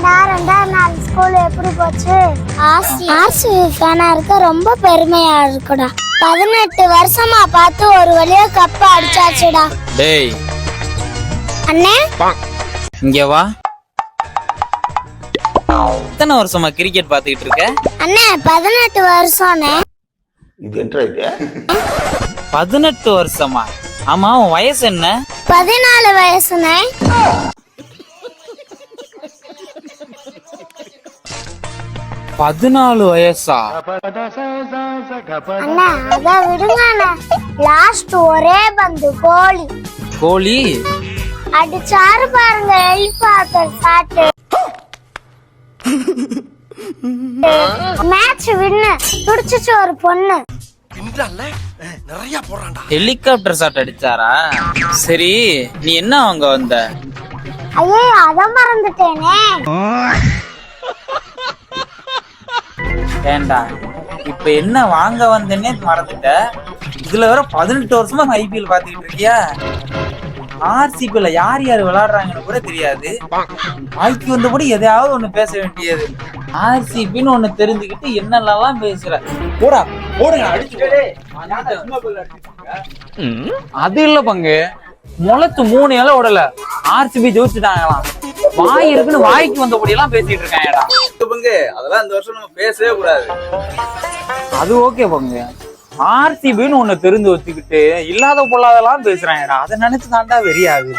என்னடா ரெண்டாவது நாள் ஸ்கூல் எப்படி போச்சு? ஃபேனா இருக்க ரொம்ப பெருமையா இருக்குடா. பதினெட்டு வருஷமா பார்த்து ஒரு வழியா கப்ப அடிச்சாச்சுடா. டேய். அண்ணே? இங்க வா. எத்தனை வருஷமா கிரிக்கெட் பாத்துக்கிட்டு இருக்க? அண்ணே பதினெட்டு வருஷம்ண்ணே. இது என்ன பதினெட்டு வருஷமா? ஆமா உன் வயசு என்ன? பதினாலு வயசுண்ணே. பதினாலு வயசா? அண்ணா அத விடுங்க லாஸ்ட் ஒரே பந்து கோலி. கோழி அடிச்சாரு பாருங்க எலிபாத்தர் சாட்டு மேட்ச் வின்னு துடிச்சிச்சு ஒரு பொண்ணு. ஹெலிகாப்டர் ஷாட் அடிச்சாரா? சரி நீ என்ன அங்க வந்த? ஐயே அத மறந்துட்டேனே. ஏண்டா? இப்ப என்ன வாங்க வந்தேன்னே மறந்துட்ட. இதுல வேற பதினெட்டு வருஷமா ஐபிஎல் பாத்துக்கிட்டு இருக்கியா? ஆர்சிபில யார் யார் விளையாடுறாங்கன்னு கூட தெரியாது. வைக்கியோருந்து கூட எதையாவது ஒண்ணு பேச வேண்டியது. ஆர்சிபின்னு ஒண்ணு தெரிஞ்சுக்கிட்டு என்னெல்லாம் பேசுற. போடா போடுங்க அது இல்ல பங்கு. முளைச்சு மூணு இலை விடல ஆர்சிபி ஜெயிச்சுட்டாங்களாம். வாய் இருக்குன்னு வாய்க்கு வந்தபடி எல்லாம் பேசிட்டு இருக்காங்கடா பங்கு அதெல்லாம் இந்த வருஷம் நம்ம பேசவே கூடாது. அது ஓகே பங்கு. ஆர்சிபின்னு ஒண்ணு தெரிஞ்சு வச்சுக்கிட்டு இல்லாத பொல்லாதெல்லாம் பேசுறாங்கடா அதை நினைச்சு தாண்டா வெறியாகுது.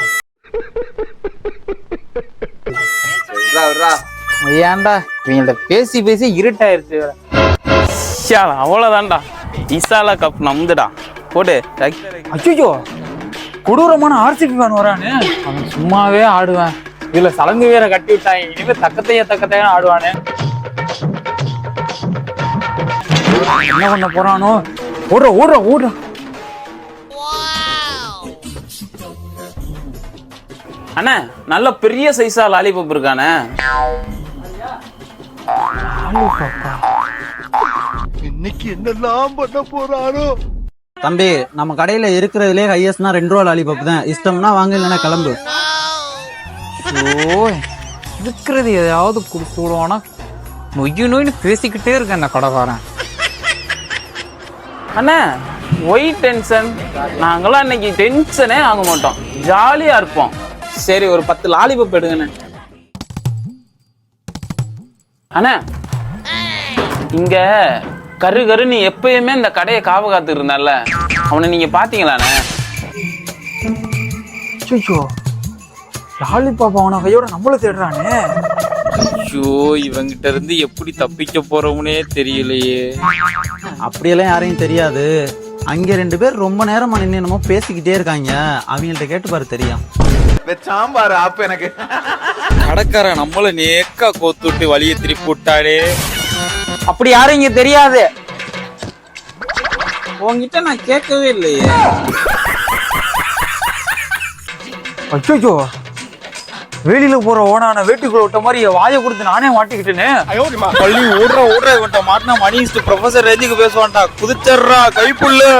விட்றா விட்றா ஏன்டா? இவங்கள்ட்ட பேசி பேசி இருட்டாயிருச்சு வேற. ஷியாலா அவ்வளோதான்டா இசாலா கப் நம்புதுடா. போடு அச்சோ கொடூரமான ஆர்சிபி ஃபேன் வரானு. அவன் சும்மாவே ஆடுவேன். இதுல சலங்கு வேற கட்டி விட்டாங்க இனிமே தக்கத்தைய தக்கத்தைய ஆடுவானே. என்ன பண்ண போறானோ? ஓடுற ஓடுற ஓடுற. அண்ணா நல்ல பெரிய சைஸா லாலிபப் இருக்கானே. தம்பி நம்ம கடையில இருக்கிறதுலே ஹையஸ்ட்னா ரெண்டு ரூபா லாலிபப் தான். இஷ்டம்னா வாங்க இல்லைன்னா கிளம்பு. ஓ இருக்கிறது எதாவது கொடுத்து நொய்யு நொய்னு பேசிக்கிட்டே இருக்கேன் அந்த கடைக்காரன். அண்ணா ஒய் டென்ஷன். நாங்களாம் இன்னைக்கு டென்ஷனே ஆக மாட்டோம். ஜாலியா இருப்போம். சரி ஒரு பத்து லாலிபப் எடுங்கண்ணே. அண்ணா இங்க கரு கரு நீ எப்பயுமே இந்த கடையை காவு காத்துட்டு இருந்தால அவனை நீங்க பாத்தீங்களாண்ணே லாலிபாப் அவன கையோட நம்மள தேடுறானே. ஐயோ இவங்கிட்ட இருந்து எப்படி தப்பிக்க போறோம்னே தெரியலையே. அப்படியெல்லாம் யாரையும் தெரியாது. அங்க ரெண்டு பேர் ரொம்ப நேரமா நின்று என்னமோ பேசிக்கிட்டே இருக்காங்க. அவங்கள்ட்ட கேட்டு பாரு தெரியும். சாம்பார் ஆப்பு எனக்கு. கடைக்காரன் நம்மள நேக்கா கோத்துட்டு வழியை திருப்பி விட்டாடே அப்படி யாரும் இங்க தெரியாது. உன்கிட்ட நான் கேட்கவே இல்லையே. அச்சோ. வெளியில போற ஓனான வீட்டுக்குள்ள விட்ட மாதிரி வாயை கொடுத்து நானே மாட்டிக்கிட்டேனே பள்ளி ஓடுற ஓடுற இவன்ட்ட மாட்டினா மணி ப்ரொஃபசர் ரேஞ்சுக்கு பேசுவான்டா குதிச்சர்றா கைப்புள்ளு